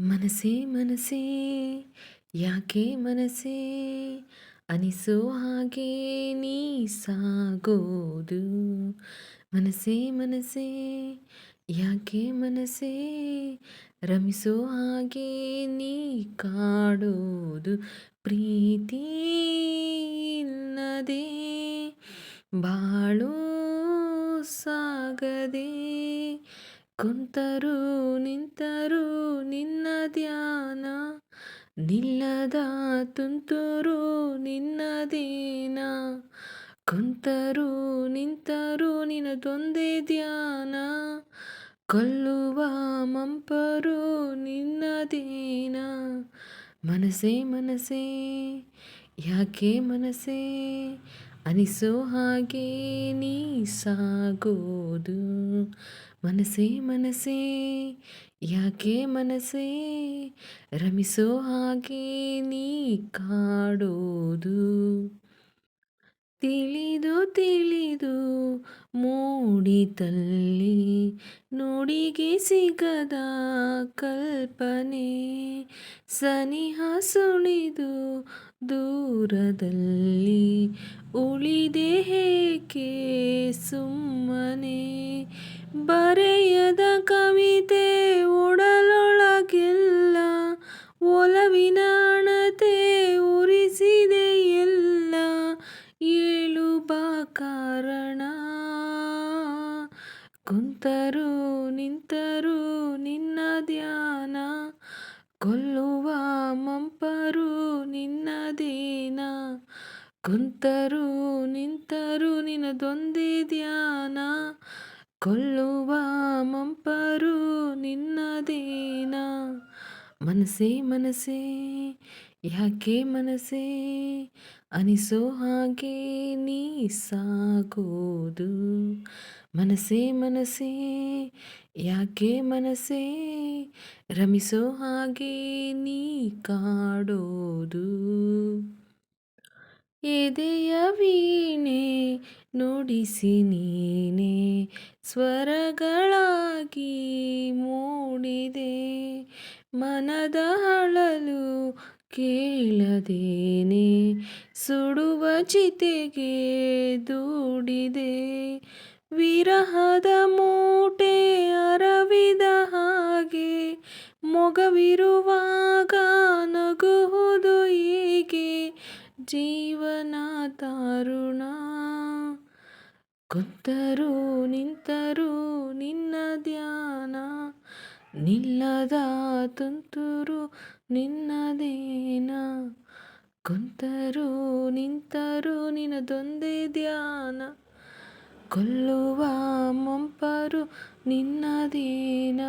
ಮನಸೇ ಮನಸ್ಸೇ, ಯಾಕೆ ಮನಸ್ಸೇ? ಅನಿಸೋ ಹಾಗೆ ನೀ ಸಾಗೋದು. ಮನಸ್ಸೇ ಮನಸ್ಸೇ, ಯಾಕೆ ಮನಸ್ಸೇ? ರಮಿಸೋ ಹಾಗೆ ನೀ ಕಾಡೋದು. ಪ್ರೀತಿ ಇಲ್ಲದೆ ಬಾಳು ಸಾಗದೆ ಕುಂತರು ನಿಂತರು ನಿನ್ನ ಧ್ಯಾನ, ನಿಲ್ಲದ ತುಂತುರು ನಿನ್ನದೇನ ಕುಂತರು ನಿಂತರು ನಿನ್ನದೊಂದೇ ಧ್ಯಾನ, ಕೊಲ್ಲುವ ಮಂಪರು ನಿನ್ನದೇನ ಮನಸೇ ಮನಸೇ, ಯಾಕೆ ಮನಸೇ ಅನಿಸೋ ಹಾಗೆ ನೀ ಸಾಗೋದು. ಮನಸೇ ಮನಸ್ಸೇ, ಯಾಕೆ ಮನಸ್ಸೇ? ರಮಿಸೋ ಹಾಗೆ ನೀ ಕಾಡೋದು. ತಿಳಿದು ತಿಳಿದು ಮೂಡಿತಲ್ಲಿ ನೋಡಿಗೆ ಸಿಗದ ಕಲ್ಪನೆ, ಸನಿಹ ಸುಳಿದು ದೂರದಲ್ಲಿ ಉಳಿದೆ ಹೇಗೆ ಸುಮ್ಮನೆ? ಬರೆಯದ ಕವಿತೆ ಒಡಲೊಳಗೆಲ್ಲ ಒಲವಿನ ಅಣತೆ ಉರಿಸಿದೆ ಎಲ್ಲ. ಏಳು ಬಾ ಕಾರಣ. ಕುಂತರು ನಿಂತರು ನಿನ್ನ ಧ್ಯಾನ. ಕೊಲ್ಲುವ ಮಂಪರು ನಿನ್ನದೇನ ಕುಂತರು ನಿಂತರು ನಿನ್ನದೊಂದೇ ಧ್ಯಾನ, ಕೊಲ್ಲುವ ಮಂಪರು ನಿನ್ನದೇನ. ಮನಸ್ಸೇ ಮನಸ್ಸೇ, ಯಾಕೆ ಮನಸ್ಸೇ? ಅನಿಸೋ ಹಾಗೆ ನೀ ಸಾಗೋದು. ಮನಸ್ಸೇ ಮನಸ್ಸೇ, ಯಾಕೆ ಮನಸ್ಸೇ? ರಮಿಸೋ ಹಾಗೆ ನೀ ಕಾಡೋದು. ಎದೆಯ ವೀಣೆ ನುಡಿಸಿ ನೀನೆ ಸ್ವರಗಳಾಗಿ ಮೂಡಿದೆ. ಮನದ ಅಳಲು ಕೇಳದೇನೆ ಸುಡುವ ಚಿತೆಗೆ ದೂಡಿದೆ. ವಿರಹದ ಮೂಟೆ ಅರವಿದ ಹಾಗೆ ಮೊಗವಿರುವಾಗ ಜೀವನ ತಾರುಣ. ಕುಂತರು ನಿಂತರು ನಿನ್ನ ಧ್ಯಾನ, ನಿಲ್ಲದ ತುಂತುರು ನಿನ್ನದೇನ ಕುಂತರು ನಿಂತರು ನಿನ್ನದೊಂದೇ ಧ್ಯಾನ, ಕೊಲ್ಲುವ ಮಂಪರು ನಿನ್ನದೇನ